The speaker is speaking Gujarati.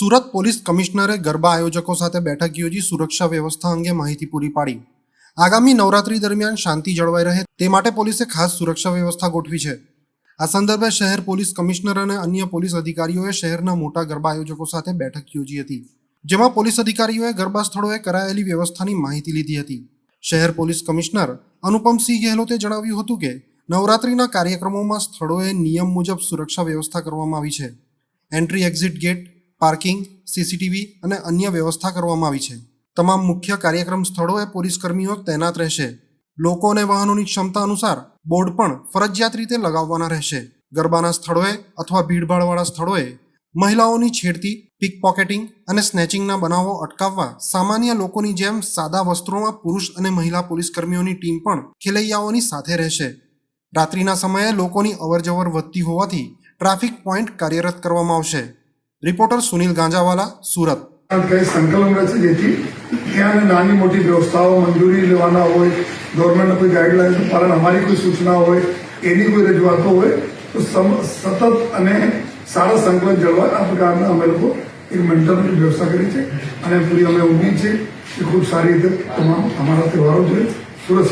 સુરત પોલીસ કમિશનરે ગરબા આયોજકો સાથે બેઠક યોજી સુરક્ષા વ્યવસ્થા અંગે માહિતી પૂરી પાડી. આગામી નવરાત્રી દરમિયાન શાંતિ જળવાઈ રહે તે માટે પોલીસે ખાસ સુરક્ષા વ્યવસ્થા ગોઠવી છે. આ સંદર્ભે શહેર પોલીસ કમિશનર અને અન્ય પોલીસ અધિકારીઓએ શહેરના મોટા ગરબા આયોજકો સાથે બેઠક યોજી હતી, જેમાં પોલીસ અધિકારીઓએ ગરબા સ્થળોએ કરાયેલી વ્યવસ્થાની માહિતી લીધી હતી. શહેર પોલીસ કમિશનર અનુપમસિંહ ગેહલોતે જણાવ્યું હતું કે, નવરાત્રીના કાર્યક્રમોમાં સ્થળોએ નિયમ મુજબ સુરક્ષા વ્યવસ્થા કરવામાં આવી છે. Entry exit gate parking, CCTV અને અન્ય વ્યવસ્થા કરવામાં આવી છે. તમામ મુખ્ય કાર્યક્રમ સ્થળોએ પોલીસ કર્મીઓ તૈનાત રહેશે. લોકો અને વાહનોની ક્ષમતા અનુસાર બોર્ડ પણ ફરજિયાત રીતે લગાવવાના રહેશે. ગરબાના સ્થળોએ અથવા ભીડભાડવાળા સ્થળોએ મહિલાઓની છેડતી પિક પોકેટિંગ અને સ્નેચિંગના બનાવો અટકાવવા સામાન્ય લોકોની જેમ સાદા વસ્ત્રોમાં પુરુષ અને મહિલા પોલીસ કર્મીઓની ટીમ પણ ખેલૈયાઓની સાથે રહેશે. રાત્રિના સમયે લોકોની અવરજવર વધતી હોવાથી ટ્રાફિક પોઈન્ટ કાર્યરત કરવામાં આવશે. રિપોર્ટર સુનિલ ગાંજાવાલા, સુરત. સંકલન રહે છે જેથી ત્યાં નાની મોટી વ્યવસ્થાઓ મંજૂરી લેવાના હોય ગવર્મેન્ટના કોઈ ગાઈડલાઇન્સ પાલન, અમારી કોઈ સૂચના હોય, એની કોઈ રજૂઆતો હોય, તો સતત અને સારા સંકલન જળવાય. આ પ્રકારના અમે લોકો એક મેન્ટલની વ્યવસ્થા કરી છે અને પૂરી અમે ઉમ્મીદ છે કે ખૂબ સારી રીતે તમામ અમારા તહેવારો જોઈએ સુરત